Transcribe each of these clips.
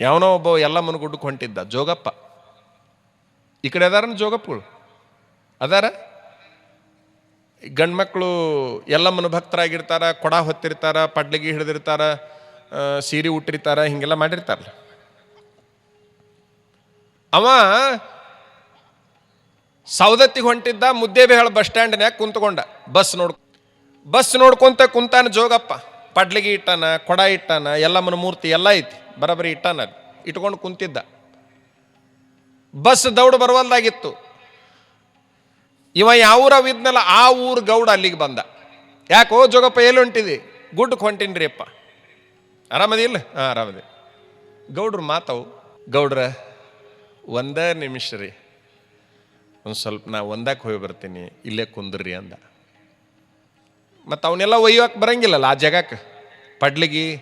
ಯಾವನೋ ಒಬ್ಬ ಎಲ್ಲ ಗುಡ್ಡಕ್ಕೆ ಹೊಂಟಿದ್ದ, ಜೋಗಪ್ಪ. ಈ ಕಡೆ ಅದಾರ ಜೋಗಪ್ಪಗಳು? ಅದಾರ? ಗಂಡ್ಮಕ್ಳು ಎಲ್ಲಮ್ಮನ ಭಕ್ತರಾಗಿರ್ತಾರ, ಕೊಡ ಹೊತ್ತಿರ್ತಾರ, ಪಡ್ಲಿಗೆ ಹಿಡಿದಿರ್ತಾರ ಸೀರಿ ಉಟ್ಟಿರ್ತಾರ, ಹಿಂಗೆಲ್ಲ ಮಾಡಿರ್ತಾರಲ್ಲ. ಅವ ಸೌದತ್ತಿಗೆ ಹೊಂಟಿದ್ದ ಮುದ್ದೇಬೇಳ ಬಸ್ ಸ್ಟ್ಯಾಂಡ್ನ್ಯಾಗ ಕುಂತ್ಕೊಂಡ. ಬಸ್ ನೋಡ್ ಬಸ್ ನೋಡ್ಕೊಂತ ಕುಂತಾನ ಜೋಗಪ್ಪ. ಪಡ್ಲಿಗೆ ಇಟ್ಟಾನ, ಕೊಡ ಇಟ್ಟಾನ ಎಲ್ಲಮ್ಮನ ಮೂರ್ತಿ ಎಲ್ಲ ಐತಿ. ಬರಬರಿ ಇಟ್ಟಲ್ಲ. ಇಟ್ಕೊಂಡು ಕುಂತಿದ್ದ. ಬಸ್ ದೌಡ್ ಬರುವಲ್ದಾಗಿತ್ತು. ಇವ ಯಾವ ಇದ್ನಲ್ಲ ಆ ಊರು ಗೌಡ ಅಲ್ಲಿಗೆ ಬಂದ. ಯಾಕೋ, ಜೋಗಪ್ಪ, ಎಲ್ಲಿ ಹೊಂಟಿದಿ? ಗುಡ್ಡಕ್ಕೆ ಹೊಂಟಿನ್ರಿ ಅಪ್ಪ. ಆರಾಮದಿಲ್ಲ ಹಾಂ, ಆರಾಮದಿ. ಗೌಡ್ರು ಮಾತವು, ಗೌಡ್ರ, ಒಂದೇ ನಿಮಿಷ ರೀ. ಒಂದು ಸ್ವಲ್ಪ ನಾ ಒಂದಕ್ಕೆ ಹೋಗಿ ಬರ್ತೀನಿ, ಇಲ್ಲೇ ಕುಂದ್ರಿ ಅಂದ. ಮತ್ತು ಅವನ್ನೆಲ್ಲ ಒಯ್ಯೋಕೆ ಬರಂಗಿಲ್ಲಲ್ಲ ಆ ಜಾಗಕ್ಕೆ ಪಡ್ಲಿಗಿ,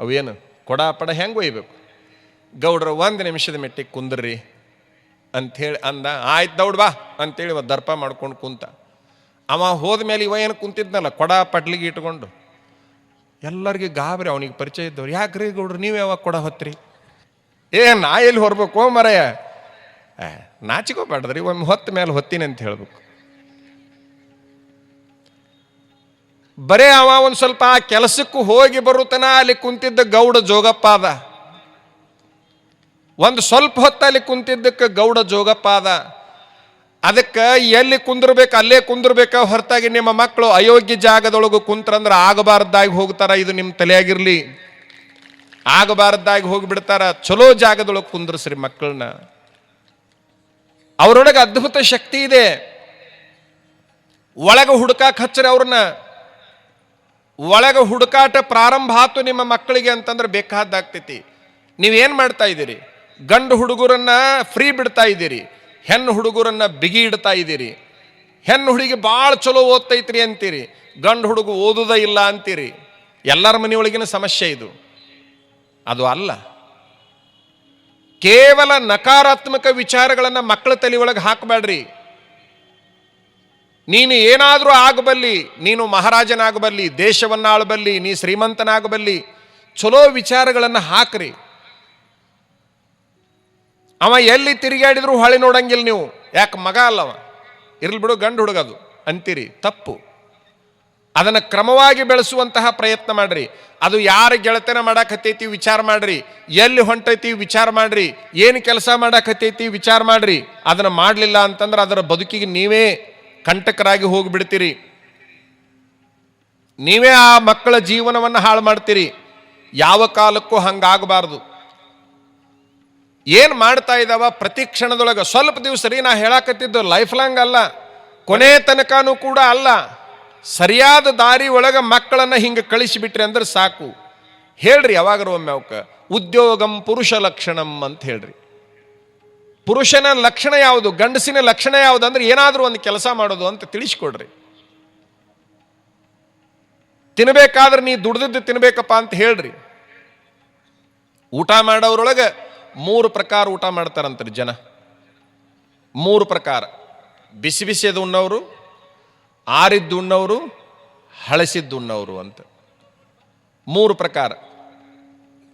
ಅವೇನು? ಕೊಡ ಪಡ ಹೆಂಗೆ ಒಯ್ಬೇಕು? ಗೌಡ್ರು ಒಂದು ನಿಮಿಷದ ಮೆಟ್ಟಿಗೆ ಕುಂದ್ರಿ ಅಂಥೇಳಿ ಅಂದ, ಆಯ್ತು ದೌಡ್ ಬಾ ಅಂತೇಳಿ ದರ್ಪ ಮಾಡ್ಕೊಂಡು ಕುಂತ. ಅವ ಹೋದ ಮೇಲೆ ಇವ ಏನು ಕುಂತಿದ್ನಲ್ಲ, ಕೊಡ ಪಡ್ಲಿಗೆ ಇಟ್ಕೊಂಡು. ಎಲ್ಲರಿಗೆ ಗಾಬರಿ, ಅವನಿಗೆ ಪರಿಚಯ ಇದ್ದವ್ರು, ಯಾಕ್ರಿ ಗೌಡ್ರು, ನೀವು ಯಾವಾಗ ಕೊಡ ಹೊತ್ತ್ರಿ ಏ, ನಾ ಎಲ್ಲಿ ಹೊರ್ಬೇಕು ನಾಚಿಕೋ ನಾಚಿಕೋಬೇಡ್ರಿ ಒಮ್ಮೆ ಹೊತ್ತ ಮೇಲೆ ಹೊತ್ತೀನಿ ಅಂತ ಹೇಳ್ಬೇಕು. ಬರೇ ಅವ ಒಂದು ಸ್ವಲ್ಪ ಆ ಕೆಲಸಕ್ಕೂ ಹೋಗಿ ಬರುತ್ತನ ಅಲ್ಲಿ ಕುಂತಿದ್ದ ಗೌಡ ಜೋಗಪ್ಪ ಅದ. ಒಂದು ಸ್ವಲ್ಪ ಹೊತ್ತು ಅಲ್ಲಿ ಕುಂತಿದ್ದಕ್ಕೆ ಗೌಡ ಜೋಗಪ್ಪ ಅದ. ಅದಕ್ಕೆ ಎಲ್ಲಿ ಕುಂದಿರ್ಬೇಕು, ಅಲ್ಲೇ ಕುಂದಿರ್ಬೇಕ ಹೊರತಾಗಿ ನಿಮ್ಮ ಮಕ್ಕಳು ಅಯೋಗ್ಯ ಜಾಗದೊಳಗೆ ಕುಂತ್ರಂದ್ರೆ ಆಗಬಾರ್ದಾಗಿ ಹೋಗ್ತಾರ, ಇದು ನಿಮ್ಮ ತಲೆಯಾಗಿರಲಿ. ಆಗಬಾರ್ದಾಗಿ ಹೋಗಿಬಿಡ್ತಾರ, ಚಲೋ ಜಾಗದೊಳಗೆ ಕುಂದ್ರಸ್ರಿ ಮಕ್ಕಳನ್ನ ಅವರೊಳಗೆ ಅದ್ಭುತ ಶಕ್ತಿ ಇದೆ. ಒಳಗೆ ಹುಡುಕಾಕ್ ಹಚ್ಚರಿ ಅವ್ರನ್ನ. ಒಳಗೆ ಹುಡುಕಾಟ ಪ್ರಾರಂಭ ಆತು ನಿಮ್ಮ ಮಕ್ಕಳಿಗೆ ಅಂತಂದ್ರೆ ಬೇಕಾದ್ದಾಗ್ತೈತಿ. ನೀವೇನು ಮಾಡ್ತಾ ಇದ್ದೀರಿ? ಗಂಡು ಹುಡುಗರನ್ನ ಫ್ರೀ ಬಿಡ್ತಾ ಇದ್ದೀರಿ. ಹೆಣ್ಣು ಹುಡುಗರನ್ನ ಬಿಗಿ ಇಡ್ತಾ ಇದ್ದೀರಿ. ಹೆಣ್ಣು ಹುಡುಗಿ ಭಾಳ ಚಲೋ ಓದ್ತೈತ್ರಿ ಅಂತೀರಿ. ಗಂಡು ಹುಡುಗ ಓದುದ ಇಲ್ಲ ಅಂತೀರಿ. ಎಲ್ಲರ ಮನೆಯೊಳಗಿನ ಸಮಸ್ಯೆ ಇದು. ಅದು ಅಲ್ಲ. ಕೇವಲ ನಕಾರಾತ್ಮಕ ವಿಚಾರಗಳನ್ನು ಮಕ್ಕಳ ತಲೆ ಒಳಗೆ ಹಾಕಬೇಡ್ರಿ ನೀನು ಏನಾದರೂ ಆಗಬಲ್ಲಿ, ನೀನು ಮಹಾರಾಜನಾಗಬಲ್ಲಿ, ದೇಶವನ್ನಾಳಬಲ್ಲಿ, ನೀ ಶ್ರೀಮಂತನಾಗಬಲ್ಲಿ, ಚಲೋ ವಿಚಾರಗಳನ್ನು ಹಾಕ್ರಿ. ಅವ ಎಲ್ಲಿ ತಿರುಗಾಡಿದ್ರು ಹೊಳೆ ನೋಡಂಗಿಲ್ಲ ನೀವು. ಯಾಕೆ ಮಗ ಅಲ್ಲವ ಇರ್ಲಿ ಬಿಡು, ಗಂಡು ಹುಡುಗದು. ಅಂತೀರಿ, ತಪ್ಪು. ಅದನ್ನು ಕ್ರಮವಾಗಿ ಬೆಳೆಸುವಂತಹ ಪ್ರಯತ್ನ ಮಾಡ್ರಿ. ಅದು ಯಾರು ಗೆಳತನ ಮಾಡಾಕತ್ತೈತಿ ವಿಚಾರ ಮಾಡ್ರಿ. ಎಲ್ಲಿ ಹೊಂಟೈತಿ ವಿಚಾರ ಮಾಡ್ರಿ. ಏನು ಕೆಲಸ ಮಾಡಾಕತ್ತೈತಿ ವಿಚಾರ ಮಾಡ್ರಿ. ಅದನ್ನು ಮಾಡಲಿಲ್ಲ ಅಂತಂದ್ರೆ ಅದರ ಬದುಕಿಗೆ ನೀವೇ ಕಂಟಕರಾಗಿ ಹೋಗಿಬಿಡ್ತೀರಿ. ನೀವೇ ಆ ಮಕ್ಕಳ ಜೀವನವನ್ನು ಹಾಳು ಮಾಡ್ತೀರಿ. ಯಾವ ಕಾಲಕ್ಕೂ ಹಂಗಾಗಬಾರ್ದು. ಏನು ಮಾಡ್ತಾ ಇದ್ದಾವ ಪ್ರತಿ ಕ್ಷಣದೊಳಗೆ ಸ್ವಲ್ಪ ದಿವಸ ರೀ ನಾ ಹೇಳಾಕತ್ತಿದ್ದು ಲೈಫ್ ಲಾಂಗ್ ಅಲ್ಲ. ಕೊನೆ ತನಕನೂ ಕೂಡ ಅಲ್ಲ. ಸರಿಯಾದ ದಾರಿ ಒಳಗೆ ಮಕ್ಕಳನ್ನು ಹಿಂಗೆ ಕಳಿಸಿಬಿಟ್ರಿ ಅಂದ್ರೆ ಸಾಕು. ಹೇಳ್ರಿ ಯಾವಾಗರ ಒಮ್ಮೆ ಅವಕ್ಕೆ, ಉದ್ಯೋಗಂ ಪುರುಷ ಲಕ್ಷಣಂ ಅಂತ ಹೇಳ್ರಿ. ಪುರುಷನ ಲಕ್ಷಣ ಯಾವುದು? ಗಂಡಸಿನ ಲಕ್ಷಣ ಯಾವುದು? ಅಂದರೆ ಏನಾದರೂ ಒಂದು ಕೆಲಸ ಮಾಡೋದು ಅಂತ ತಿಳಿಸ್ಕೊಡ್ರಿ. ತಿನ್ನಬೇಕಾದ್ರೆ ನೀ ದುಡ್ದಿದ್ದು ತಿನ್ಬೇಕಪ್ಪ ಅಂತ ಹೇಳ್ರಿ. ಊಟ ಮಾಡೋರೊಳಗೆ ಮೂರು ಪ್ರಕಾರ ಊಟ ಮಾಡ್ತಾರಂತ್ರಿ ಜನ. ಮೂರು ಪ್ರಕಾರ. ಬಿಸಿ ಬಿಸಿದು ಉಣ್ಣವರು ಆರಿದ್ದು ಉಣ್ಣವರು ಹಳಸಿದ್ದು ಉಣ್ಣವರು ಅಂತ. ಮೂರು ಪ್ರಕಾರ.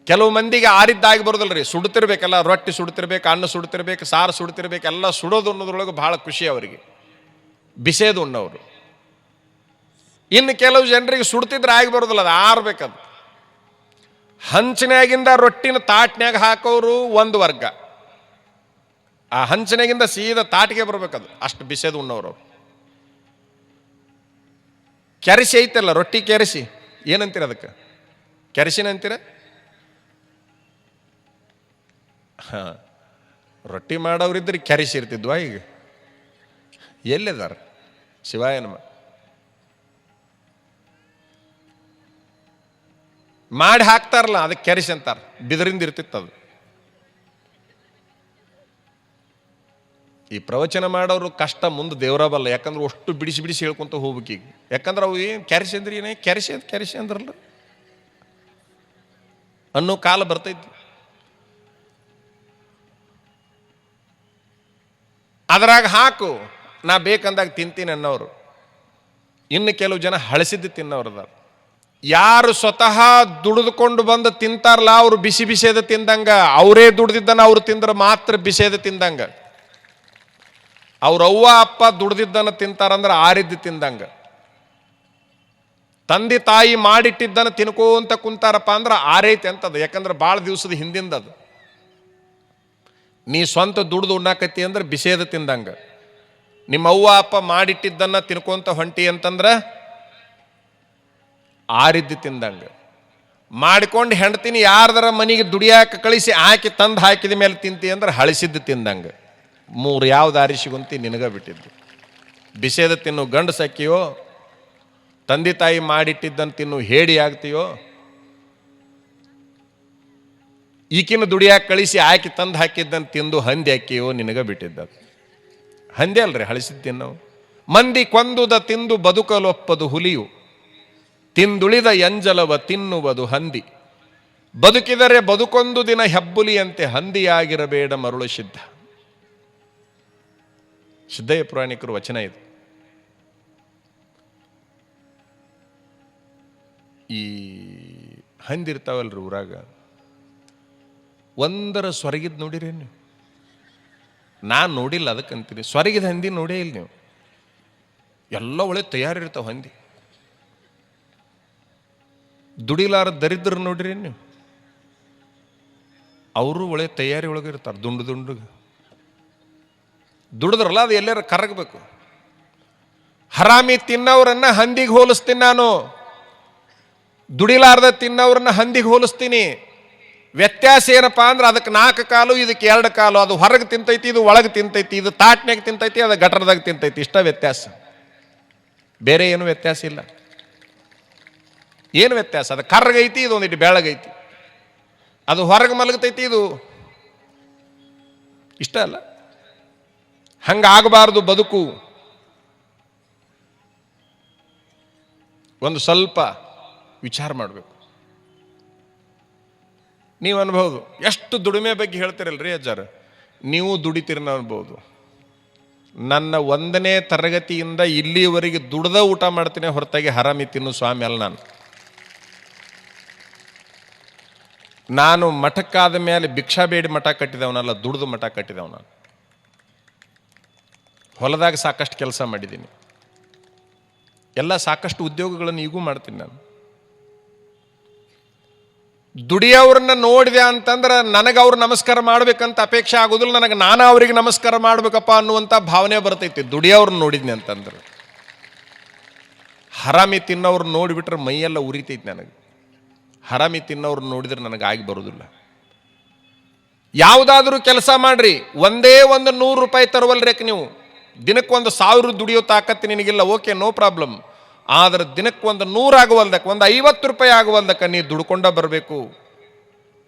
ಕೆಲವು ಮಂದಿಗೆ ಆರಿದ್ದಾಗಿ ರೀ ಸುಡ್ತಿರ್ಬೇಕಲ್ಲ, ರೊಟ್ಟಿ ಸುಡ್ತಿರ್ಬೇಕು, ಅನ್ನ ಸುಡ್ತಿರ್ಬೇಕು, ಸಾರು ಸುಡ್ತಿರ್ಬೇಕು, ಎಲ್ಲ ಸುಡೋದು ಅನ್ನೋದ್ರೊಳಗೆ ಭಾಳ ಖುಷಿ ಅವರಿಗೆ. ಬಿಸೇದು ಉಣ್ಣವರು ಇನ್ನು ಕೆಲವು ಜನರಿಗೆ ಸುಡ್ತಿದ್ರೆ ಆಗಿ ಬರೋದಿಲ್ಲ, ಅದು ಆರ್ಬೇಕದು. ಹಂಚಿನಾಗಿಂದ ರೊಟ್ಟಿನ ತಾಟ್ನ್ಯಾಗ ಹಾಕೋರು ಒಂದು ವರ್ಗ. ಆ ಹಂಚಿನಾಗಿಂದ ಸೀದಾ ತಾಟಿಗೆ ಬರ್ಬೇಕದು, ಅಷ್ಟು ಬಿಸೇದು ಉಣ್ಣವ್ರು. ಕೆರಸಿ ಐತಲ್ಲ, ರೊಟ್ಟಿ ಕೆರೆಸಿ, ಏನಂತೀರ ಅದಕ್ಕೆ? ಕೆರೆಸಿನ ಅಂತೀರ ಹಾ. ರೊಟ್ಟಿ ಮಾಡೋರಿದ್ರೆ ಕೆರಸಿ ಇರ್ತಿದ್ವಾ ಈಗ? ಎಲ್ಲಿದಾರ? ಶಿವಾಯನಮ ಮಾಡಿ ಹಾಕ್ತಾರಲ್ಲ, ಅದಕ್ಕೆ ಕೆರೆಸಿ ಅಂತಾರೆ. ಬಿದರಿಂದ ಇರ್ತಿತ್ತು ಅದು. ಈ ಪ್ರವಚನ ಮಾಡೋರು ಕಷ್ಟ ಮುಂದೆ ದೇವರಬಲ್ಲ ಯಾಕಂದ್ರೆ ಅಷ್ಟು ಬಿಡಿಸಿ ಬಿಡಿಸಿ ಹೇಳ್ಕೊಂತ ಹೋಗ್ಬೇಕು ಈಗ. ಯಾಕಂದ್ರೆ ಅವು ಏನು ಕೆರೆಸಿ ಅಂದ್ರೆ ಏನೇ? ಕೆರೆಸಿ ಅಂತ ಕೆರೆಸಿ ಅಂದ್ರಲ್ಲ. ಅನ್ನೋ ಕಾಲ ಬರ್ತೈತಿ. ಅದ್ರಾಗ ಹಾಕು, ನಾ ಬೇಕಂದಾಗ ತಿಂತೀನಿ ಅನ್ನೋರು. ಇನ್ನು ಕೆಲವು ಜನ ಹಳಸಿದ್ದು ತಿನ್ನೋರು ಅದಾರ. ಯಾರು ಸ್ವತಃ ದುಡಿದುಕೊಂಡು ಬಂದು ತಿಂತಾರಲ್ಲ, ಅವರು ಬಿಸಿ ಬಿಸಿಯದ ತಿಂದಂಗ, ಅವರೇ ದುಡ್ದಿದ್ದನ ಅವ್ರು ತಿಂದ್ರೆ ಮಾತ್ರ ಬಿಸಿಯದ ತಿಂದಂಗ. ಅವ್ರ ಅವ್ವ, ಅಪ್ಪ ದುಡ್ದಿದ್ದನ್ನು ತಿಂತಾರಂದ್ರೆ ಆರಿದ್ದು ತಿಂದಂಗ. ತಂದೆ ತಾಯಿ ಮಾಡಿಟ್ಟಿದ್ದನ್ನು ತಿನ್ಕೋ ಅಂತ ಕುಂತಾರಪ್ಪ ಅಂದ್ರೆ ಆರೈತೆ ಅಂತದ. ಯಾಕಂದ್ರೆ ಭಾಳ ದಿವಸದ ಹಿಂದಿಂದ ಅದು ನೀ ಸ್ವಂತ ದುಡ್ದು ಉಣ್ಣಾಕತಿ ಅಂದ್ರೆ ಬಿಸೇದ ತಿಂದಂಗ. ನಿಮ್ಮ ಅವ್ವ ಅಪ್ಪ ಮಾಡಿಟ್ಟಿದ್ದನ್ನ ತಿನ್ಕೊಂತ ಹೊಂಟಿ ಅಂತಂದ್ರೆ ಆರಿದ್ದು ತಿಂದಂಗ. ಮಾಡಿಕೊಂಡು ಹೆಂಡ್ತೀನಿ ಯಾರ್ದರ ಮನೆಗೆ ದುಡಿಯಾಕ ಕಳಿಸಿ ಹಾಕಿ ತಂದು ಹಾಕಿದ ಮೇಲೆ ತಿಂತಿ ಅಂದ್ರೆ ಹಳಿಸಿದ್ದು ತಿಂದಂಗ. ಮೂರು ಯಾವ ದಾರಿ ಸಿಗುಂತಿ ನಿನಗ ಬಿಟ್ಟಿದ್ದು. ಬಿಸೇದ ತಿನ್ನು ಗಂಡು ಸಕ್ಕಿಯೋ ತಂದೆ ತಾಯಿ ಮಾಡಿಟ್ಟಿದ್ದನ್ನು ತಿನ್ನು ಹೇಡಿ ಆಗ್ತೀಯೋ ಈಕಿನ ದುಡಿಯಾಕ ಕಳಿಸಿ ಆಕೆ ತಂದು ಹಾಕಿದ್ದನ್ನು ತಿಂದು ಹಂದಿ ಹಾಕಿಯೋ ನಿನಗೆ ಬಿಟ್ಟಿದ್ದ ಹಂದಿ ಅಲ್ರಿ ಹಳಿಸಿದ್ದು ನಾವು. ಮಂದಿ ಕೊಂದುದ ತಿಂದು ಬದುಕಲೊಪ್ಪದು ಹುಲಿಯು. ತಿಂದುಳಿದ ಎಂಜಲವ ತಿನ್ನುವುದು ಹಂದಿ. ಬದುಕಿದರೆ ಬದುಕೊಂದು ದಿನ ಹೆಬ್ಬುಲಿಯಂತೆ ಹಂದಿಯಾಗಿರಬೇಡ ಮರುಳು ಸಿದ್ಧ. ಸಿದ್ದಯ್ಯ ಪುರಾಣಿಕರು ವಚನ ಇದು. ಈ ಹಂದಿರ್ತಾವಲ್ರಿ ಊರಾಗ. ಒಂದರ ಸ್ವರಗಿದ್ ನೋಡಿರಿ ನೀವು? ನಾನು ನೋಡಿಲ್ಲ ಅದಕ್ಕಂತೀರಿ ಸ್ವರಗಿದ ಹಂದಿ ನೋಡೇ ಇಲ್ಲ ನೀವು. ಎಲ್ಲ ಒಳ್ಳೆ ತಯಾರಿರ್ತಾವ ಹಂದಿ. ದುಡಿಲಾರ ದರಿದ್ರ ನೋಡಿರಿ ನೀವು? ಅವರು ಒಳ್ಳೆ ತಯಾರಿ ಒಳಗೆ ಇರ್ತಾರೆ ದುಂಡು ದುಂಡು ದುಡಿದ್ರಲ್ಲ ಅದು ಎಲ್ಲರ ಕರಗಬೇಕು. ಹರಾಮಿ ತಿನ್ನವ್ರನ್ನ ಹಂದಿಗೆ ಹೋಲಿಸ್ತೀನಿ ನಾನು. ದುಡಿಲಾರ್ದ ತಿನ್ನವ್ರನ್ನ ಹಂದಿಗೆ ಹೋಲಿಸ್ತೀನಿ. ವ್ಯತ್ಯಾಸ ಏನಪ್ಪ ಅಂದ್ರೆ ಅದಕ್ಕೆ ನಾಲ್ಕು ಕಾಲು, ಇದಕ್ಕೆ ಎರಡು ಕಾಲು, ಅದು ಹೊರಗೆ ತಿಂತೈತಿ, ಇದು ಒಳಗೆ ತಿಂತೈತಿ, ಇದು ತಾಟ್ನಾಗ ತಿಂತೈತಿ, ಅದು ಗಟರದಾಗ ತಿಂತೈತಿ. ಇಷ್ಟ ವ್ಯತ್ಯಾಸ. ಬೇರೆ ಏನು ವ್ಯತ್ಯಾಸ ಇಲ್ಲ. ಏನು ವ್ಯತ್ಯಾಸ? ಅದು ಕರ್ರಗೈತಿ, ಇದು ಒಂದಿಟ್ಟು ಬೆಳಗೈತಿ ಅದು ಹೊರಗೆ ಮಲಗತೈತಿ, ಇದು ಇಷ್ಟ ಅಲ್ಲ. ಹಂಗಾಗಬಾರ್ದು ಬದುಕು. ಒಂದು ಸ್ವಲ್ಪ ವಿಚಾರ ಮಾಡಬೇಕು. ನೀವು ಅನ್ಬೋದು ಎಷ್ಟು ದುಡಿಮೆ ಬಗ್ಗೆ ಹೇಳ್ತಿರಲ್ರಿ ಅಜ್ಜಾರ? ನೀವು ದುಡಿತೀರಿ ಅನ್ಬೋದು ನನ್ನ ಒಂದನೇ ತರಗತಿಯಿಂದ ಇಲ್ಲಿವರೆಗೆ ದುಡ್ದ ಊಟ ಮಾಡ್ತೀನಿ ಹೊರತಾಗಿ ಹರಾಮಿ ತಿನ್ನು ಸ್ವಾಮಿ ಅಲ್ಲ ನಾನು. ನಾನು ಮಠಕ್ಕಾದ ಮೇಲೆ ಭಿಕ್ಷಾ ಬೇಡಿ ಮಠ ಕಟ್ಟಿದವನಲ್ಲ, ದುಡ್ದು ಮಠ ಕಟ್ಟಿದವನ ನಾನು. ಹೊಲದಾಗ ಸಾಕಷ್ಟು ಕೆಲಸ ಮಾಡಿದ್ದೀನಿ. ಎಲ್ಲ ಸಾಕಷ್ಟು ಉದ್ಯೋಗಗಳನ್ನು ಈಗೂ ಮಾಡ್ತೀನಿ ನಾನು. ದುಡಿಯೋವ್ರನ್ನ ನೋಡಿದೆ ಅಂತಂದ್ರೆ ನನಗೆ ಅವ್ರು ನಮಸ್ಕಾರ ಮಾಡ್ಬೇಕಂತ ಅಪೇಕ್ಷೆ ಆಗೋದಿಲ್ಲ, ನನಗೆ ನಾನು ಅವ್ರಿಗೆ ನಮಸ್ಕಾರ ಮಾಡ್ಬೇಕಪ್ಪ ಅನ್ನುವಂಥ ಭಾವನೆ ಬರ್ತೈತಿ. ದುಡಿಯವ್ರನ್ನ ನೋಡಿದ್ನಿ ಅಂತಂದ್ರೆ. ಹರಾಮಿ ತಿನ್ನೋರು ನೋಡಿಬಿಟ್ರೆ ಮೈಯೆಲ್ಲ ಉರಿತೈತಿ ನನಗೆ. ಹರಾಮಿ ತಿನ್ನೋರು ನೋಡಿದ್ರೆ ನನಗೆ ಆಗಿ ಬರೋದಿಲ್ಲ. ಯಾವುದಾದ್ರೂ ಕೆಲಸ ಮಾಡ್ರಿ, ಒಂದೇ ಒಂದು ನೂರು ರೂಪಾಯಿ ತರುವಲ್ರೇಕ್ ನೀವು? ದಿನಕ್ಕೊಂದು ಸಾವಿರ ದುಡಿಯೋ ತಾಕತ್ತು ನಿನಗಿಲ್ಲ, ಓಕೆ, ನೋ ಪ್ರಾಬ್ಲಮ್. ಆದ್ರೆ ದಿನಕ್ಕೊಂದು ನೂರು ಆಗುವಲ್ದಕ್ಕೆ ಒಂದು ಐವತ್ತು ರೂಪಾಯಿ ಆಗುವಲ್ದಕ್ಕೆ ನೀವು ದುಡ್ಕೊಂಡ ಬರಬೇಕು.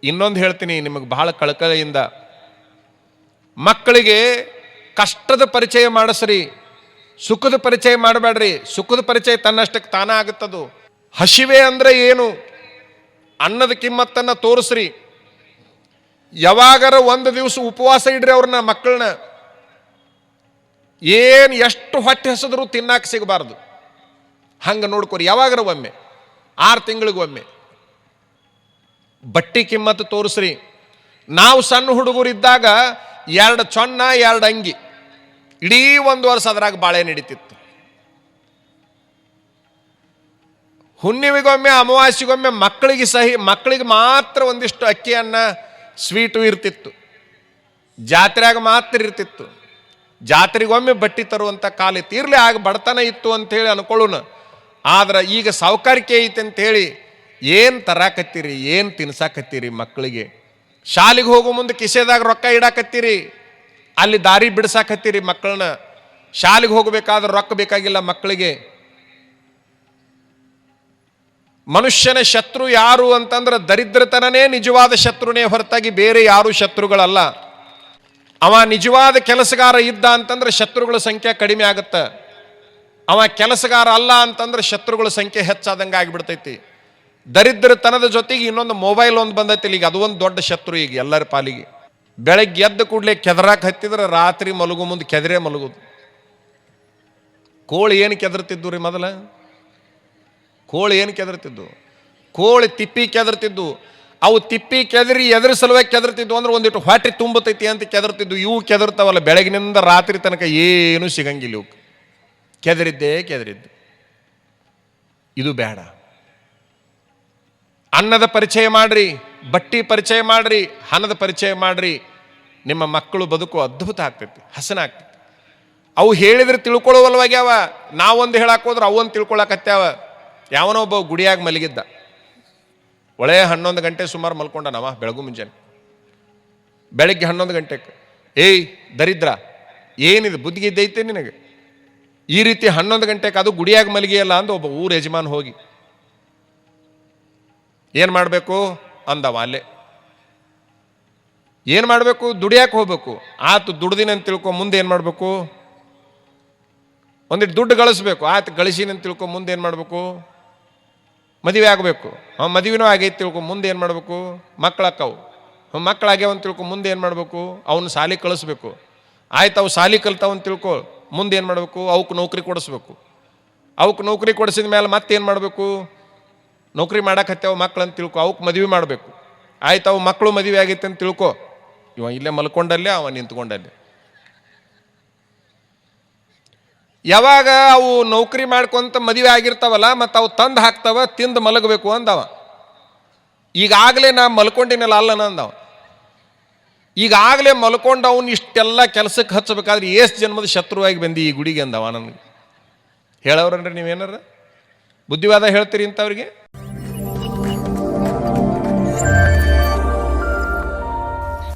ಇನ್ನೊಂದು ಹೇಳ್ತೀನಿ, ನಿಮಗೆ ಬಹಳ ಕಳಕಳಿಯಿಂದ. ಮಕ್ಕಳಿಗೆ ಕಷ್ಟದ ಪರಿಚಯ ಮಾಡಿಸ್ರಿ, ಸುಖದ ಪರಿಚಯ ಮಾಡಬೇಡ್ರಿ. ಸುಖದ ಪರಿಚಯ ತನ್ನಷ್ಟಕ್ಕೆ ತಾನೇ ಆಗುತ್ತದು. ಹಸಿವೆ ಅಂದರೆ ಏನು? ಅನ್ನದ ಕಿಮ್ಮತ್ತನ್ನು ತೋರಿಸ್ರಿ. ಯಾವಾಗರ ಒಂದು ದಿವಸ ಉಪವಾಸ ಇಡ್ರಿ ಅವ್ರನ್ನ, ಮಕ್ಕಳನ್ನ. ಏನು ಎಷ್ಟು ಹೊಟ್ಟೆ ಹಸಿದ್ರು ತಿನ್ನಕ್ಕೆ ಸಿಗಬಾರ್ದು. ಹಂಗೆ ನೋಡ್ಕೊರಿ, ಯಾವಾಗರ ಒಮ್ಮೆ? ಆರು ತಿಂಗಳಿಗೊಮ್ಮೆ ಬಟ್ಟಿ ಕಿಮ್ಮತ್ತು ತೋರಿಸ್ರಿ. ನಾವು ಸಣ್ಣ ಹುಡುಗರಿದ್ದಾಗ ಎರಡು ಚೊನ್ನ, ಎರಡು ಅಂಗಿ. ಇಡೀ ಒಂದು ವರ್ಷ ಅದ್ರಾಗ ಬಾಳೆ ನಡೀತಿತ್ತು. ಹುಣ್ಣಿಮೆಗೊಮ್ಮೆ, ಅಮಾವಾಸ್ಯೆಗೊಮ್ಮೆ ಮಕ್ಕಳಿಗೆ ಸಹಿ, ಮಕ್ಕಳಿಗೆ ಮಾತ್ರ ಒಂದಿಷ್ಟು ಅಕ್ಕಿಯನ್ನ ಸ್ವೀಟು ಇರ್ತಿತ್ತು. ಜಾತ್ರೆಯಾಗ ಮಾತ್ರ ಇರ್ತಿತ್ತು. ಜಾತ್ರೆಗೊಮ್ಮೆ ಬಟ್ಟಿ ತರುವಂಥ ಕಾಲ ಇತ್ತು. ಆಗ ಬಡತನ ಇತ್ತು ಅಂತೇಳಿ ಅನ್ಕೊಳ್ಳೋಣ ಆದ್ರೆ ಈಗ ಸಾವುಕಾರಿಕೆ ಐತೆ ಅಂತೇಳಿ ಏನು ತರಾಕತ್ತೀರಿ, ಏನು ತಿನ್ಸಾಕತ್ತೀರಿ ಮಕ್ಕಳಿಗೆ? ಶಾಲೆಗೆ ಹೋಗೋ ಮುಂದೆ ಕಿಸೆದಾಗ ರೊಕ್ಕ ಇಡಾಕತ್ತೀರಿ? ಅಲ್ಲಿ ದಾರಿ ಬಿಡಿಸಾಕತ್ತೀರಿ ಮಕ್ಕಳನ್ನ ಶಾಲೆಗೆ ಹೋಗಬೇಕಾದ್ರೆ ರೊಕ್ಕ ಬೇಕಾಗಿಲ್ಲ ಮಕ್ಕಳಿಗೆ? ಮನುಷ್ಯನ ಶತ್ರು ಯಾರು ಅಂತಂದ್ರೆ ದರಿದ್ರತನನೇ ನಿಜವಾದ ಶತ್ರುನೇ ಹೊರತಾಗಿ ಬೇರೆ ಯಾರು ಶತ್ರುಗಳಲ್ಲ. ಅವ ನಿಜವಾದ ಕೆಲಸಗಾರ ಇದ್ದ ಅಂತಂದ್ರೆ ಶತ್ರುಗಳ ಸಂಖ್ಯೆ ಕಡಿಮೆ ಆಗುತ್ತೆ. ಅವ ಕೆಲಸಗಾರ ಅಲ್ಲ ಅಂತಂದ್ರೆ ಶತ್ರುಗಳ ಸಂಖ್ಯೆ ಹೆಚ್ಚಾದಂಗೆ ಆಗಿಬಿಡ್ತೈತಿ. ದರಿದ್ರತನದ ಜೊತೆಗೆ ಇನ್ನೊಂದು ಮೊಬೈಲ್ ಒಂದು ಬಂದೈತಿ ಈಗ ಅದು ಒಂದು ದೊಡ್ಡ ಶತ್ರು ಈಗ ಎಲ್ಲರ ಪಾಲಿಗೆ. ಬೆಳಗ್ಗೆ ಎದ್ದ ಕೂಡಲೇ ಕೆದರಾಕ್ ಹತ್ತಿದ್ರೆ ರಾತ್ರಿ ಮಲಗು ಮುಂದೆ ಕೆದರೇ ಮಲಗುದು. ಕೋಳಿ ಏನು ಕೆದರ್ತಿದ್ದು ರೀ ಮೊದಲ? ಕೋಳಿ ಏನು ಕೆದರ್ತಿದ್ದು? ಕೋಳಿ ತಿಪ್ಪಿ ಕೆದರ್ತಿದ್ದು. ಅವು ತಿಪ್ಪಿ ಕೆದರಿ ಎದ್ರ ಸಲುವಾಗಿ ಕೆದರ್ತಿದ್ವು ಅಂದ್ರೆ ಒಂದಿಟ್ಟು ಹೊಟ್ಟೆ ತುಂಬತೈತಿ ಅಂತ ಕೆದರ್ತಿದ್ದು ಇವು ಕೆದರ್ತಾವಲ್ಲ, ಬೆಳಗಿನಿಂದ ರಾತ್ರಿ ತನಕ ಏನೂ ಸಿಗಂಗಿಲ್ಲ ಇವು ಕೆದರಿದ್ದೇ ಕೆದರಿದ್ದು. ಇದು ಬೇಡ. ಅನ್ನದ ಪರಿಚಯ ಮಾಡ್ರಿ, ಬಟ್ಟಿ ಪರಿಚಯ ಮಾಡ್ರಿ, ಹಣದ ಪರಿಚಯ ಮಾಡ್ರಿ, ನಿಮ್ಮ ಮಕ್ಕಳು ಬದುಕು ಅದ್ಭುತ ಆಗ್ತೈತಿ, ಹಸನ ಆಗ್ತೈತಿ. ಅವು ಹೇಳಿದ್ರೆ ತಿಳ್ಕೊಳ್ಳುವಲ್ವಾಗ್ಯಾವ ನಾವೊಂದು ಹೇಳಕ್ಕೆ ಹೋದ್ರೆ ಅವೊಂದು ತಿಳ್ಕೊಳಕತ್ಯಾವ ಯಾವನೋ ಒಬ್ಬ ಗುಡಿಯಾಗಿ ಮಲಗಿದ್ದ. ಒಳ್ಳೆ ಹನ್ನೊಂದು ಗಂಟೆ ಸುಮಾರು ಮಲ್ಕೊಂಡ ನಾವ ಬೆಳಗು ಮುಂಜಾನೆ. ಬೆಳಗ್ಗೆ ಹನ್ನೊಂದು ಗಂಟೆಗೆ ಏಯ್ ದರಿದ್ರ, ಏನಿದೆ ಬುದ್ಧಿಗಿದ್ದೈತೆ ನಿನಗೆ? ಈ ರೀತಿ ಹನ್ನೊಂದು ಗಂಟೆಗೆ ಅದು ಗುಡಿಯಾಗ ಮಲಗಿಯಲ್ಲ ಅಂದ ಒಬ್ಬ ಊರ ಯಜಮಾನ್ ಹೋಗಿ, ಏನು ಮಾಡಬೇಕು? ಅಂದವ ಅಲ್ಲೇ. ಏನು ಮಾಡಬೇಕು? ದುಡಿಯಾಕೆ ಹೋಗ್ಬೇಕು. ಆತು, ದುಡ್ದಿನ ಅಂತ ತಿಳ್ಕೊ, ಮುಂದೆ ಏನು ಮಾಡಬೇಕು? ಒಂದಿಟ್ಟು ದುಡ್ಡು ಗಳಿಸ್ಬೇಕು. ಆತು, ಗಳಿಸಿನ ಅಂತ ತಿಳ್ಕೊ, ಮುಂದೆ ಏನು ಮಾಡಬೇಕು? ಮದುವೆ ಆಗಬೇಕು. ಹಾಂ ಮದುವೆನೂ ಆಗೈತೆ ತಿಳ್ಕೊ, ಮುಂದೆ ಏನು ಮಾಡಬೇಕು? ಮಕ್ಕಳಕ್ಕವು ಹ್ಞೂ ಮಕ್ಕಳಾಗ್ಯಾವ ಅಂತ ತಿಳ್ಕೊ, ಮುಂದೆ ಏನು ಮಾಡಬೇಕು? ಅವನು ಸಾಲಿ ಕಳಿಸ್ಬೇಕು. ಆಯ್ತು, ಅವು ಸಾಲಿ ಕಲ್ತಾವಂತ ತಿಳ್ಕೊ. ಮುಂದೆ ಏನು ಮಾಡಬೇಕು? ಅವಕ್ಕೆ ನೌಕರಿ ಕೊಡಿಸ್ಬೇಕು. ಅವಕ್ಕೆ ನೌಕರಿ ಕೊಡಿಸಿದ ಮೇಲೆ ಮತ್ತೇನು ಮಾಡಬೇಕು? ನೌಕರಿ ಮಾಡಕ್ಕೆ ಮಕ್ಳು ಅಂತ ತಿಳ್ಕೊ, ಅವಕ್ಕೆ ಮದುವೆ ಮಾಡಬೇಕು. ಆಯ್ತು, ಅವು ಮಕ್ಕಳು ಮದುವೆ ಆಗೈತೆ ಅಂತ ತಿಳ್ಕೊ. ಇವ ಇಲ್ಲೇ ಮಲ್ಕೊಂಡಲ್ಲೇ, ಅವ ನಿಂತ್ಕೊಂಡಲ್ಲೇ. ಯಾವಾಗ ಅವು ನೌಕರಿ ಮಾಡ್ಕೊಂತ ಮದುವೆ ಆಗಿರ್ತಾವಲ್ಲ, ಮತ್ತು ಅವು ತಂದು ಹಾಕ್ತಾವ, ತಿಂದು ಮಲಗಬೇಕು ಅಂದವ. ಈಗಾಗಲೇ ನಾ ಮಲ್ಕೊಂಡಿನಲ್ಲ ಅಲ್ಲ ಅಂದವ. ಈಗಾಗಲೇ ಮಲ್ಕೊಂಡು ಅವನು ಇಷ್ಟೆಲ್ಲ ಕೆಲಸಕ್ಕೆ ಹಚ್ಚಬೇಕಾದ್ರೆ ಏಸ್ ಜನ್ಮದ ಶತ್ರುವಾಗಿ ಬಂದು ಈ ಗುಡಿಗೆ ಅಂದವ ನನಗೆ. ಹೇಳವ್ರನ್ರಿ ನೀವೇನಾರ? ಬುದ್ಧಿವಾದ ಹೇಳ್ತೀರಿ ಇಂಥವ್ರಿಗೆ?